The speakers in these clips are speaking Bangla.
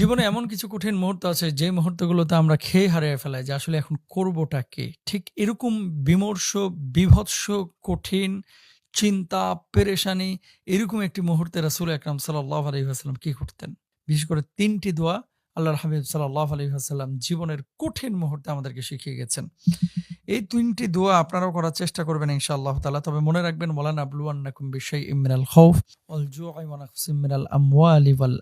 জীবনে এমন কিছু কঠিন মুহূর্ত আছে, যে মুহূর্তগুলোতে আমরা খেয়ে হারিয়ে ফেলাই যে আসলে এখন করবোটা কি? ঠিক এরকম বিমর্ষ, বিভৎস, কঠিন চিন্তা, পেরেশানি এরকম একটি মুহূর্তে রাসুল আকরাম সাল্লাহ আলহিহাস্লাম কি করতেন? বিশেষ করে তিনটি দোয়া আল্লাহর হাবিব সাল্লাহ আলহিহাস্লাম জীবনের কঠিন মুহূর্তে আমাদেরকে শিখিয়ে গেছেন। এই তিনটি দোয়া আপনারাও করার চেষ্টা করবেন ইনশাআল্লাহ তালা তবে মনে রাখবেন মোলান আবলুয়ান্নাকুম বিষয় ইমিনাল খৌফ অল জুআই ওয়া নাকসিম মিনাল আমওয়ালি ওয়াল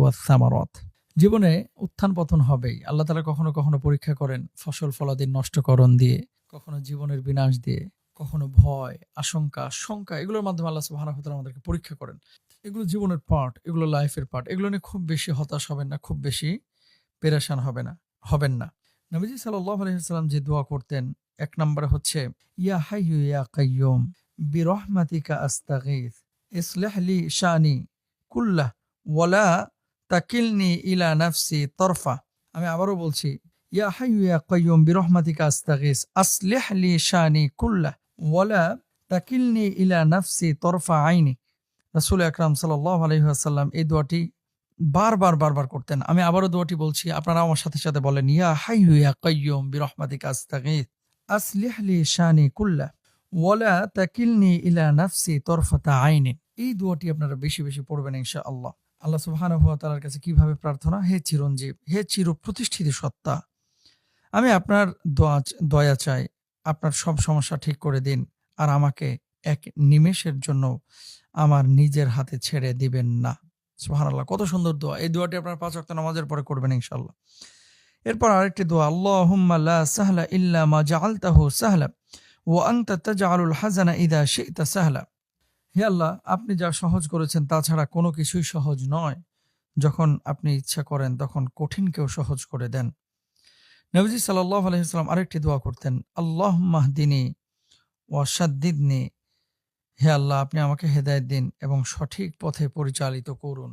ওয়াস সামারাত। জীবনে উত্থান পতন হবেই। আল্লাহ তালা কখনো কখনো পরীক্ষা করেন, ফসল ফলাদি নষ্টকরণ দিয়ে, কখনো জীবনের বিনাশ দিয়ে, কখনো ভয়, আশঙ্কা, শঙ্কা, এগুলোর মাধ্যমে আল্লাহ ওয়া আমাদেরকে পরীক্ষা করেন। এগুলো জীবনের পার্ট এগুলো লাইফের পার্ট এগুলো নিয়ে খুব বেশি হতাশ হবেন না, খুব বেশি পেরেশান হবে না, হবেন না। নবীজি সাল্লাল্লাহু আলাইহি ওয়াসাল্লাম যে দোয়া করতেন, এক নম্বরে হচ্ছে, ইয়া হাইয়ু ইয়া কাইয়ুম, বিরহমাতিকা আস্তাগীথ ইসলিহ লি শানি কুল্লাহ, ওয়ালা তাকিলনি ইলা নাফসি তরফা। আমি আবারও বলছি, ইয়া হাইয়ু ইয়া কাইয়ুম, বিরহমাতিকা আস্তাগীথ আসলিহ লি শানি কুল্লাহ, ওয়ালা তাকিলনি ইলা নাফসি তরফা আইনি। রাসূল আকরাম সাল্লাল্লাহু আলাইহি ওয়াসাল্লাম এই দোয়াটি বারবার বারবার করতেন। আমি আবারও দোয়াটি বলছি আপনারা আমার সাথে সাথে বলেন, ইয়া হাইয়ু ইয়া কাইয়ুম বিরহমাতিকা আস্তাগীথ আসলিহ লি শানি কুল্লাহ ওয়ালা তাকিলনি ইলা নাফসি তরফাতা আইনি। এই দোয়াটি আপনারা বেশি বেশি পড়বেন ইনশাআল্লাহ। আল্লাহ সুবহানাহু ওয়া তাআলার কাছে কীভাবে প্রার্থনা? হে চিরঞ্জীব, হে চির প্রতিষ্ঠিত সত্তা, আমি আপনার দোয়া, দয়া চাই, আপনার সব সমস্যা ঠিক করে দিন, আর আমাকে এক নিমেষের জন্য আমার নিজের হাতে ছেড়ে দিবেন না। সুবহানাল্লাহ, কত সুন্দর দোয়া। এই দোয়াটি আপনার পাঁচ ওয়াক্ত নামাজের পরে করবেন ইনশাল্লাহ এরপর আরেকটি দোয়া, আল্লাহুম্মা লা সাহলা ইল্লা মা জাআলতাহু সাহলা ওয়া আনতা তাজআলুল হাজানা ইদা শি'তা সাহলা। হে আল্লাহ, আপনি যা সহজ করেছেন তাছাড়া কোনো কিছুই সহজ নয়। যখন আপনি ইচ্ছা করেন, তখন কঠিনকেও সহজ করে দেন। নবীজি সাল্লাল্লাহু আলাইহি ওয়াসাল্লাম আরেকটি দোয়া করতেন আল্লাহ মাহদিনী ওয়া সাদ্দিদনি হে আল্লাহ, আপনি আমাকে হেদায়েত দিন এবং সঠিক পথে পরিচালিত করুন।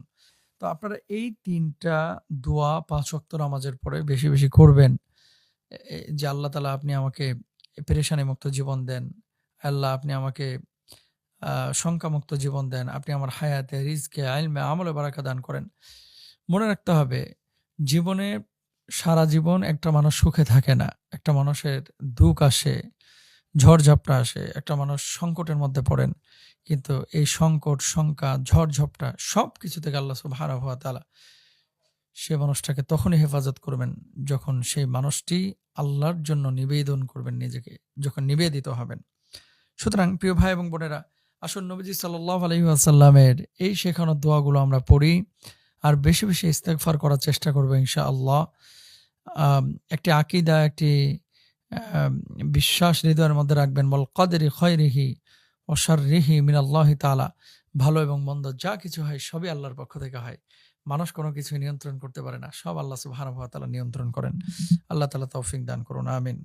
তো আপনারা এই তিনটা দোয়া পাঁচ ওয়াক্ত নামাজের পরে বেশি বেশি করবেন। যে আল্লাহ তালা আপনি আমাকে পেরেশানি মুক্ত জীবন দেন। আল্লাহ আপনি আমাকে শঙ্কামুক্ত জীবন দেন। আপনি আমার হায়াতে, রিজকে, আইলমে, আমলে বারাকা দান করেন। মনে রাখতে হবে, জীবনে সারা জীবন একটা মানুষ সুখে থাকে না। একটা মানুষের দুঃখ আসে ঝড়ঝাপটা আসে, একটা মানুষ সংকটের মধ্যে পড়েন, কিন্তু এই সংকট, শঙ্কা, ঝড়ঝপটা সব কিছু থেকে আল্লাহ সুবহানাহু হওয়া তালা সে মানুষটাকে তখনই হেফাজত করবেন যখন সেই মানুষটি আল্লাহর জন্য নিবেদন করবেন নিজেকে, যখন নিবেদিত হবেন। সুতরাং প্রিয় ভাই এবং বোনেরা আসল নবীজি সাল্লাহ আলহিহাসাল্লামের এই শেখানো দোয়াগুলো আমরা পড়ি আর বেশি বেশি ইস্তেগফার করার চেষ্টা করব ইনশা আল্লাহ একটি আকিদা, একটি বিশ্বাস হৃদয়ের মধ্যে রাখবেন, বল কদেরি খয়রিহি অসার রিহি মিনাল্লাহি তালা ভালো এবং মন্দ যা কিছু হয় সবই আল্লাহর পক্ষ থেকে হয়। মানুষ কোনো কিছু নিয়ন্ত্রণ করতে পারে না, সব আল্লাহ সুবাহ নিয়ন্ত্রণ করেন। আল্লাহ তালা তৌফিক দান করুন, আমিন।